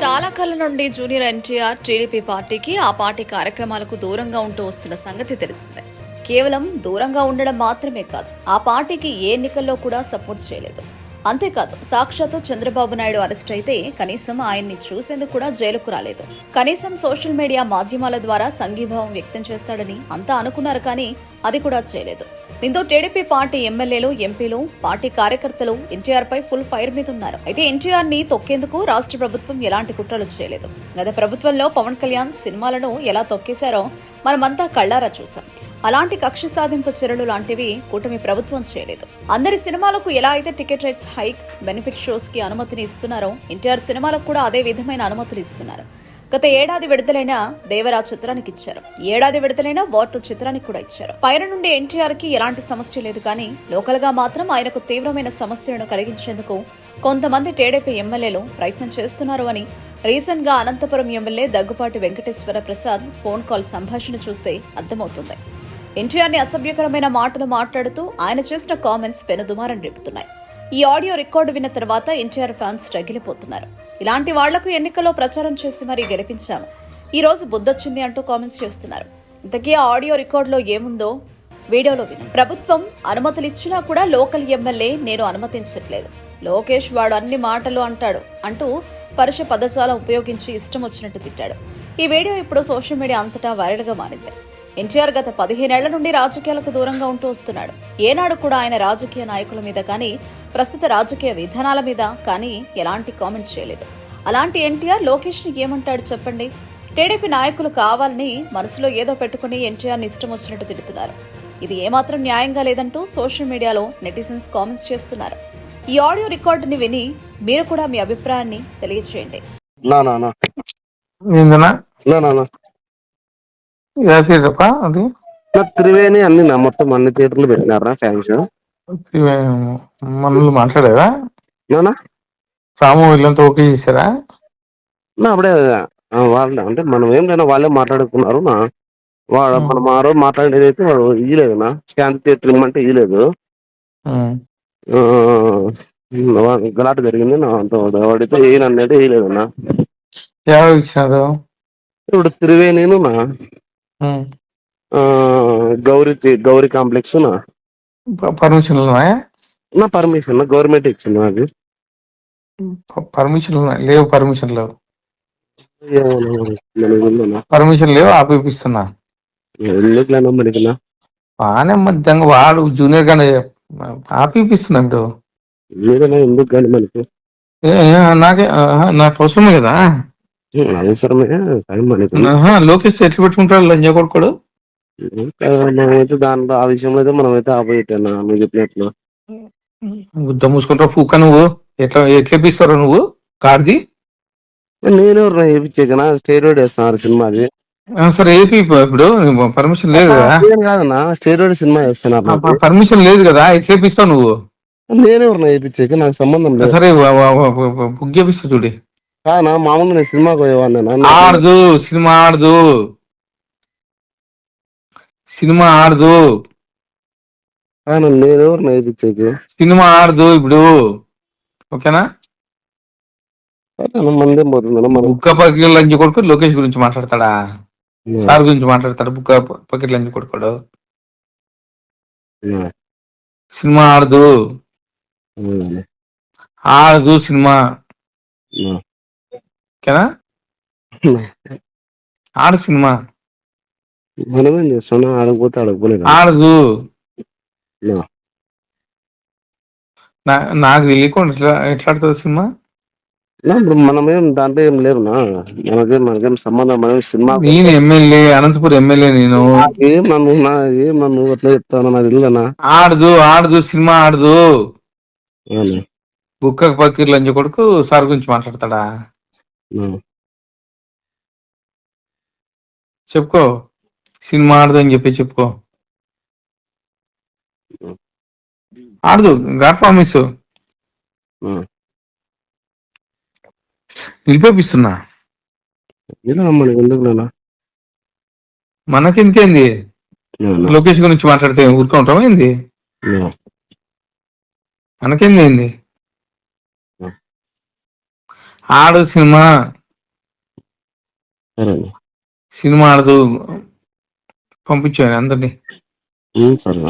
చాలా కాలం నుండి junior NTR TDP పార్టీకి ఆ పార్టీ కార్యక్రమాలకు దూరంగా ఉంటూ వస్తున్న సంగతి తెలిసిందే. కేవలం దూరంగా ఉండడం మాత్రమే కాదు ఆ పార్టీకి ఏ ఎన్నికల్లో కూడా సపోర్ట్ చేయలేదు. అంతేకాదు సాక్షాత్తు చంద్రబాబు నాయుడు అరెస్ట్ అయితే కనీసం ఆయన్ని చూసేందుకు కూడా జైలుకు రాలేదు. కనీసం సోషల్ మీడియా మాధ్యమాల ద్వారా సంఘీభావం వ్యక్తం చేస్తాడని అంతా అనుకున్నారు కానీ అది కూడా చేయలేదు. దీంతో టీడీపీ పార్టీ ఎమ్మెల్యేలు ఎంపీలు పార్టీ కార్యకర్తలు ఎన్టీఆర్ పై ఫుల్ ఫైర్ మీద ఉన్నారు. అయితే ఎన్టీఆర్ని తొక్కేందుకు రాష్ట్ర ప్రభుత్వం ఎలాంటి కుట్రలు చేయలేదు. గత ప్రభుత్వంలో పవన్ కళ్యాణ్ సినిమాలను ఎలా తొక్కేశారో మనమంతా కళ్ళారా చూసాం అలాంటి కక్ష సాధింపు చర్యలు లాంటివి కూటమి ప్రభుత్వం చేయలేదు. అందరి సినిమాలకు ఎలా అయితే టికెట్ రేట్స్ హైక్స్ బెనిఫిట్ షోస్కి అనుమతిని ఇస్తున్నారో ఎన్టీఆర్ సినిమాలకు కూడా అదే విధమైన అనుమతులు ఇస్తున్నారు. గత ఏడాది విడుదలైన దేవరా చిత్రానికి ఇచ్చారు. ఏడాది విడుదలైన వాటు చిత్రానికి కూడా ఇచ్చారు. పైన నుండి ఎన్టీఆర్కి ఎలాంటి సమస్య లేదు కానీ లోకల్గా మాత్రం ఆయనకు తీవ్రమైన సమస్యలను కలిగించేందుకు కొంతమంది టీడీపీ ఎమ్మెల్యేలు ప్రయత్నం చేస్తున్నారు అని రీసెంట్గా Anantapur MLA Daggubati Venkateswara Prasad phone call సంభాషణ చూస్తే అర్థమవుతుంది. ఎన్టీఆర్ని అసభ్యకరమైన మాటలు మాట్లాడుతూ ఆయన చేసిన కామెంట్స్ పెనుదుమారం రేపుతున్నాయి. ఈ ఆడియో రికార్డు విన్న తర్వాత ఎన్టీఆర్ ఫ్యాన్స్ రగిలిపోతున్నారు ఇలాంటి వాళ్ళకు ఎన్నికల్లో ప్రచారం చేసి మరీ గెలిపించాము. ఈ రోజు బుద్ధొచ్చింది అంటూ కామెంట్స్ చేస్తున్నారు. ఇంతకీ ఆ ఆడియో రికార్డులో ఏముందో వీడియోలో విను ప్రభుత్వం అనుమతులు ఇచ్చినా కూడా లోకల్ ఎమ్మెల్యే నేను అనుమతించట్లేదు. లోకేష్ వాడు అన్ని మాటలు అంటాడు అంటూ పరుష పదజాలం ఉపయోగించి ఇష్టం వచ్చినట్టు తిట్టాడు. ఈ వీడియో ఇప్పుడు సోషల్ మీడియా అంతటా వైరల్గా మారింది. ఎన్టీఆర్ గత పదిహేనేళ్ళ నుండి రాజకీయాలకు దూరంగా ఉంటూ వస్తున్నాడు. ఏనాడు కూడా ఆయన రాజకీయ నాయకుల మీద కానీ ప్రస్తుత రాజకీయ విధానాల మీద కానీ ఎలాంటి కామెంట్స్ చేయలేదు. అలాంటి ఎన్టీఆర్ లోకేష్ని ఏమంటాడు చెప్పండి? టీడీపీ నాయకులు కావాలని మనసులో ఏదో పెట్టుకుని ఎన్టీఆర్ని ఇష్టం వచ్చినట్టు తిడుతున్నారు. ఇది ఏమాత్రం న్యాయంగా లేదంటూ సోషల్ మీడియాలో నెటిజన్స్ కామెంట్స్ చేస్తున్నారు. ఈ ఆడియో రికార్డుని విని మీరు కూడా మీ అభిప్రాయాన్ని తెలియజేయండి. నా నా నా. ఏందన్నా? నా నా నా. యాసిడప్ప అది? నా త్రివేణి అన్ని నా మొత్తం అన్ని థియేటర్లు పెట్టినారా ఫ్యాన్స్ మనల్ని మాట్లాడారా నానా రాము వీళ్ళంతా ఓకే చేశారా? నా అప్పుడే వాళ్ళే అంటే మనం ఏం లేనా వాళ్ళే మాట్లాడుకున్నారు నా. వాడు మనం ఆ రోజు మాట్లాడేది అయితే వాడు ఇయ్యలేదు నా. శాంతి థియేటర్ ఇమ్మంటే ఇయ్యలేదు. గలాట జరిగింది నా అంత వాడితే ఏయను అనేది వేయలేదు నా ఎవరు ఇచ్చినారు ఇప్పుడు త్రివేణిను నా. గౌరీ గౌరీ కాంప్లెక్స్ నా. ప- పర్మిషన్లు ఉన్నాయా నా పర్మిషన్ గవర్నమెంట్ ఇచ్చింది నాకు ప- పర్మిషన్లు ఉన్నాయి లేవు పర్మిషన్ లేవు పర్మిషన్ లేవు ఆపిపిస్తున్నా. ఎందుకులేనా మనకి నా బాగానే మధ్యంగా వాడు జూనియర్ గానే ఆపిపిస్తున్నా ఇప్పుడు ఏదైనా ఎందుకు కానీ మనకి? నాకే నాకు అవసరమే కదా. అవసరమే లోకేష్ ఎట్లా పెట్టుకుంటాడు లంజా కొడుకోడు? మనమైతే దాంట్లో ఆ విషయంలో అయితే మనమైతే ఆపోయిట్టా నువ్వు చెప్పినట్లు గుద్ద మూసుకుంటా పూక నువ్వు? ఎట్లా ఎట్లా ఇప్పిస్తావు నువ్వు? కార్ది? నేను వేయించేకనా స్టేరోడ్ వేస్తున్నారు సినిమాది. సరే ఏపీ ఇప్పుడు పర్మిషన్ లేదు కదా? నేను కాదన్నా స్టేరోడ్ సినిమా వేస్తున్నారు నాకు. పర్మిషన్ లేదు కదా? ఎట్లా ఇప్పిస్తావు నువ్వు. నేను ఎవరిని వేయించేకి నాకు సంబంధం లేదు. సరే బుక్ చేపిస్తా చూడి. కానా మామూలు నేను సినిమాకి పోయేవాడినా ఆడదు సినిమా ఆడదు. సినిమా ఆడదు. నేను ఎవరిని వేయించేకి సినిమా ఆడదు ఇప్పుడు. ఓకేనా? మందే పోతుంది మనం. బుక్క పకెట్ లంచ్ కొడుకు లోకేష్ గురించి మాట్లాడతాడా? సార్ గురించి మాట్లాడతాడు. బుక్క పకెట్ లంచ్ కొడుకోడు సినిమా ఆడదు. ఆడదు సినిమా. ఓకేనా ఆడు సినిమా. చేస్తున్నాం ఆడకపోతే ఆడకపోలేదు? ఆడదు. నాకు తెలియకుండా ఎట్లా ఎట్లా ఆడుతుంది సినిమా? ఇప్పుడు మనమేం దాంట్లో ఏం లేవునా మనకేం మనకేం సంబంధం మనం సినిమా నేను ఎమ్మెల్యే అనంతపురం ఎమ్మెల్యే నేను. ఏం నన్ను నా ఏం నన్ను అట్లా చెప్తాను నాకు తెలియదనా ఆడదు ఆడదు సినిమా ఆడదు. బుక్క పకీర్ లంచ కొడుకు సార్ గురించి మాట్లాడతాడా? చెప్పుకో. సినిమా ఆడదు అని చెప్పి చెప్పుకో. ఆడదు గాడ్ ప్రామిస్. నిలిపేపిస్తున్నా మనకి ఎందుకు లోకేష్ గురించి మాట్లాడితే ఊరుకుంటాం ఏంది? మనకేంది ఏంది? ఆడు సినిమా. సినిమా ఆడదు. పంపించాను అందరినీ. సరే